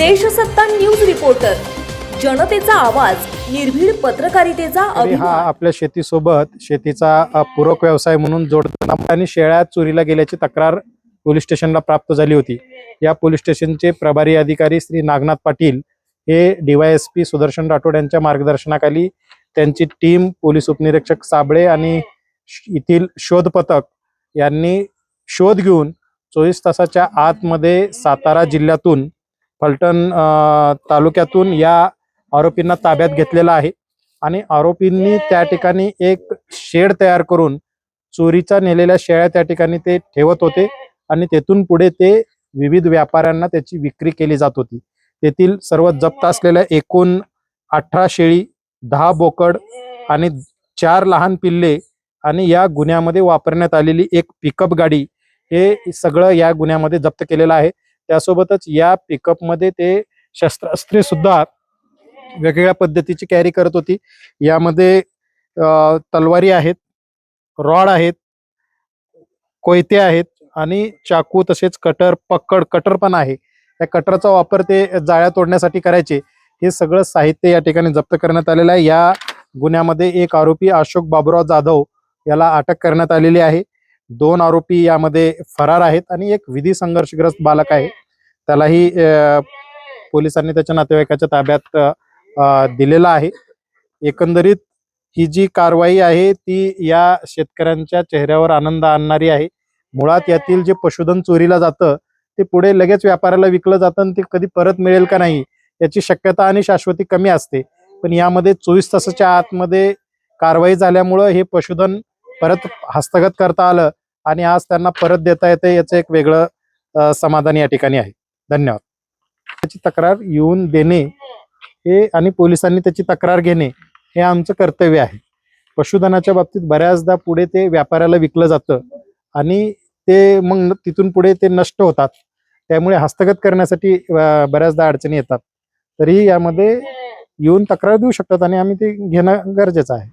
Deshsatta news reporter. जनतेचा आवाज निर्भीड पत्रकारितेचा तरी हा अभिमान. आपल्या शेतीसोबत शेतीचा पूरक व्यवसाय म्हणून जोडताना आणि शेळ्या चोरीला गेल्याची तक्रार पोलीस स्टेशनला प्राप्त झाली होती. या पोलीस स्टेशनचे प्रभारी अधिकारी श्री नागनाथ पाटील हे डीवायएसपी सुदर्शन राठोड यांच्या मार्गदर्शनाखाली त्यांची टीम पोलीस उपनिरीक्षक साबळे आणि श- येथील शोध पथक यांनी शोध घेऊन चोवीस तासाच्या आतमध्ये सातारा जिल्ह्यातून फलटण अ, तालुक्यातून या आरोपींना ताब्यात घेतलेला आहे. आणि आरोपींनी त्या ठिकाणी एक शेड तयार करून चोरीचा नेलेल्या शेळ्या त्या ठिकाणी ते ठेवत होते. आणि तेथून पुढे ते विविध व्यापाऱ्यांना त्याची विक्री केली जात होती. तेथील सर्व जप्त असलेल्या एकूण अठरा शेळी दहा बोकड आणि चार लहान पिल्ले आणि या गुन्ह्यामध्ये वापरण्यात आलेली एक पिकअप गाडी हे सगळं या गुन्ह्यामध्ये जप्त केलेलं आहे. त्यासोबतच या पिकअपमध्ये ते शस्त्रास्त्रे सुद्धा वेगवेगळ्या पद्धतीची कॅरी करत होती. यामध्ये तलवारी आहेत रॉड आहेत कोयते आहेत आणि चाकू तसेच कटर पकड कटर पण आहे. त्या कटरचा वापर ते जाळ्या तोडण्यासाठी करायचे. हे सगळं साहित्य या ठिकाणी जप्त करण्यात आलेलं आहे. या गुन्ह्यामध्ये एक आरोपी अशोक बाबुराव जाधव याला अटक करण्यात आलेली आहे. दोन आरोपी यामध्ये फरार आहेत आणि एक विधी संघर्षग्रस्त बालक आहे. त्यालाही अ, पोलिसांनी त्याच्या नातेवाईकाच्या ताब्यात दिलेला आहे. एकंदरीत ही जी कारवाई आहे ती या शेतकऱ्यांच्या चेहऱ्यावर आनंद आणणारी आहे. मुळात यातील जे पशुधन चोरीला जातं ते पुढे लगेच व्यापाऱ्याला विकलं जातं आणि ते कधी परत मिळेल का नाही याची शक्यता आणि शाश्वती कमी असते. पण यामध्ये चोवीस तासाच्या आतमध्ये कारवाई झाल्यामुळं हे पशुधन परत हस्तगत करता आलं आणि आज त्यांना परत देता येते याचं एक वेगळं समाधान या ठिकाणी आहे. धन्यवाद. त्याची तक्रार येऊन देणे हे आणि पोलिसांनी त्याची तक्रार घेणे हे आमचं कर्तव्य आहे. पशुधनाच्या बाबतीत बऱ्याचदा पुढे ते व्यापाऱ्याला विकलं जातं आणि ते मग तिथून पुढे ते नष्ट होतात. त्यामुळे हस्तगत करण्यासाठी बऱ्याचदा अडचणी येतात. तरीही यामध्ये येऊन तक्रार देऊ शकतात आणि आम्ही ते घेणं गरजेचं आहे.